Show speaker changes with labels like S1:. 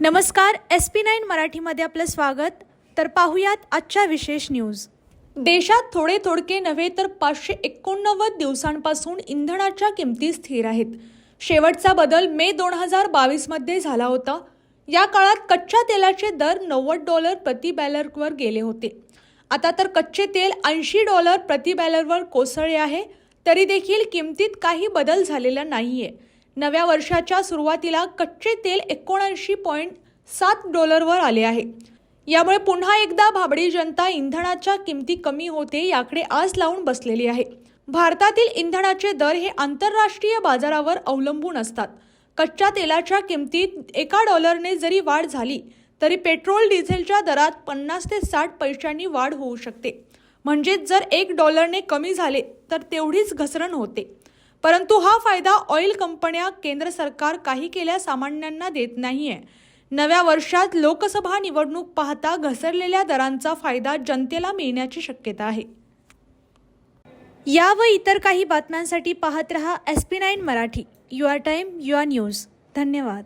S1: नमस्कार S P nine मराठीमध्ये आपलं स्वागत. तर पाहुयात आजच्या विशेष न्यूज. देशात थोडे थोडके नव्हे तर पाचशे एकोणनव्वद दिवसांपासून इंधनाच्या किमती स्थिर आहेत. शेवटचा बदल मे दोन हजार बावीसमध्ये झाला होता. या काळात कच्च्या तेलाचे दर नव्वद डॉलर प्रति बॅलरवर गेले होते. आता तर कच्चे तेल ऐंशी डॉलर प्रति बॅलरवर कोसळले आहे. तरी देखील किमतीत काही बदल झालेला नाही आहे नव्या वर्षाच्या सुरुवातीला कच्चे तेल एकोणऐंशी पॉईंट सात डॉलरवर आले आहे. यामुळे पुन्हा एकदा भाबडी जनता इंधनाच्या किमती कमी होते याकडे आस लावून बसलेली आहे. भारतातील इंधनाचे दर हे आंतरराष्ट्रीय बाजारावर अवलंबून असतात. कच्च्या तेलाच्या किमतीत एका डॉलरने जरी वाढ झाली तरी पेट्रोल डिझेलच्या दरात पन्नास ते साठ पैशांनी वाढ होऊ शकते. म्हणजेच जर एक डॉलरने कमी झाले तर तेवढीच घसरण होते. परंतु हा फायदा ऑइल कंपन्या केंद्र सरकार काही केल्या सामान्यांना देत नाहीये. नव्या वर्षात लोकसभा निवडणूक पाहता घसरलेल्या दरांचा फायदा जनतेला मिळण्याची शक्यता आहे. या व इतर काही बातम्यांसाठी पाहत रहा S P nine Marathi. Your time your news. धन्यवाद.